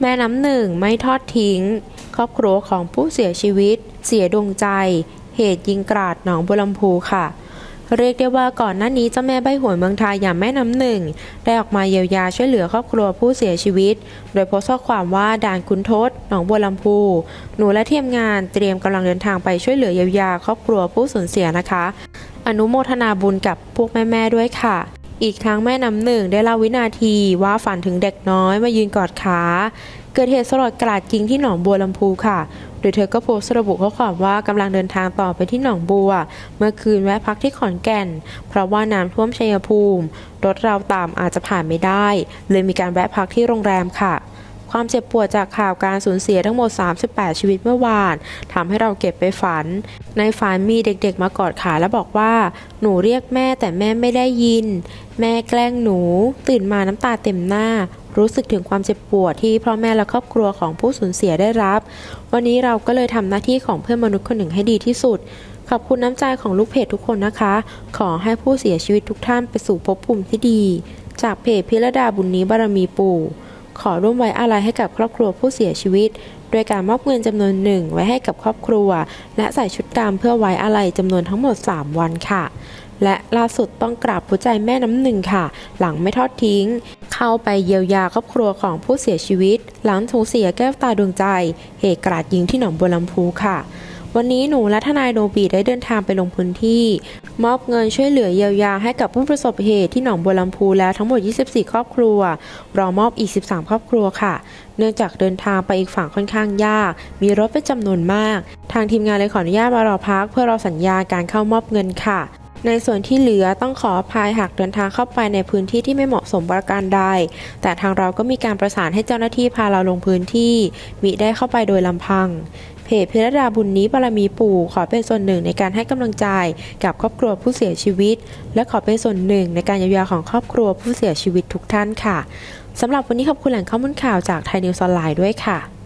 แม่น้ำหนึ่งไม่ทอดทิ้ง ครอบครัวของผู้เสียชีวิต เสียดวงใจ เหตุยิงกราดหนองบัวลำพูค่ะ เรียกได้ว่าก่อนหน้านี้เจ้าแม่ใบหวยเมืองไทยอย่างแม่น้ำหนึ่ง ได้ออกมาเยียวยาช่วยเหลือครอบครัวผู้เสียชีวิต โดยโพสต์ข้อความว่าด่านคุณทศหนองบัวลำพู หนูและทีมงานเตรียมกำลังเดินทางไปช่วยเหลือเยียวยาครอบครัวผู้สูญเสียนะคะ อนุโมทนาบุญกับพวกแม่ๆด้วยค่ะ อีกทั้งแม่น้ำหนึ่งได้เล่าวินาทีว่าฝันถึงเด็กน้อยมายืนกอดขา เกิดเหตุสลดกราดยิงที่หนองบัวลำพูค่ะ โดยเธอก็โพสต์ระบุข้อความว่ากำลังเดินทางต่อไปที่หนองบัว เมื่อคืนแวะพักที่ขอนแก่น เพราะว่าน้ำท่วมชัยภูมิ รถเราตามอาจจะผ่านไม่ได้ เลยมีการแวะพักที่โรงแรมค่ะ ความเจ็บปวดจากข่าวการสูญเสียทั้งหมด 38 ชีวิตเมื่อวานทำให้เราเก็บไปฝัน ในฝันมีเด็กๆ มากอดขาและบอกว่า หนูเรียกแม่แต่แม่ไม่ได้ยิน แม่แกล้งหนู ตื่นมาน้ำตาเต็มหน้า รู้สึกถึงความเจ็บปวดที่พ่อแม่และครอบครัวของผู้สูญเสียได้รับ วันนี้เราก็เลยทำหน้าที่ของเพื่อนมนุษย์คนหนึ่งให้ดีที่สุดขอบคุณน้ำใจของลูกเพจทุกคนนะคะ ขอให้ผู้เสียชีวิตทุกท่านไปสู่ภพภูมิที่ดี จากเพจพิรดาบุญนี้บารมีปู่ ขอร่วมไว้อาลัยให้กับครอบครัวผู้เสียชีวิต โดยการมอบเงินจำนวนหนึ่งไว้ให้กับครอบครัว และใส่ชุดดำเพื่อไว้อาลัยจำนวนทั้งหมด 3 วันค่ะ และล่าสุดต้องกราบหัวใจแม่น้ำหนึ่งค่ะ หลังไม่ทอดทิ้ง เข้าไปเยียวยาครอบครัวของผู้เสียชีวิต หลังถูกเสียแก้วตาดวงใจ เหตุกราดยิงที่หนองบัวลำพูค่ะ วันนี้หนูและทนายโนบีได้เดินทางไปลงพื้นที่ มอบเงินช่วยเหลือเยียวยาให้กับผู้ประสบเหตุที่หนองบัวลำพูแล้วทั้งหมด 24 ครอบครัว รอมอบอีก 13 ครอบครัวค่ะ เนื่องจากเดินทางไปอีกฝั่งค่อนข้างยาก มีรถเป็นจำนวนมาก ทางทีมงานเลยขออนุญาตมารอพัก เพื่อรอสัญญาการเข้ามอบเงินค่ะ ในส่วนที่เหลือต้องขออภัยหากเดินทางเข้าไปในพื้นที่ที่ไม่เหมาะสมประการใด แต่ทางเราก็มีการประสานให้เจ้าหน้าที่พาเราลงพื้นที่ มิได้เข้าไปโดยลำพัง เพจพิรดาบุญนี้บารมีปู่ขอเป็นส่วนหนึ่งในการให้กำลังใจกับครอบครัวผู้เสียชีวิต และขอเป็นส่วนหนึ่งในการเยียวยาของครอบครัวผู้เสียชีวิตทุกท่านค่ะสำหรับวันนี้ขอบคุณแหล่งข้อมูลข่าวจากไทยนิวส์ออนไลน์ด้วยค่ะ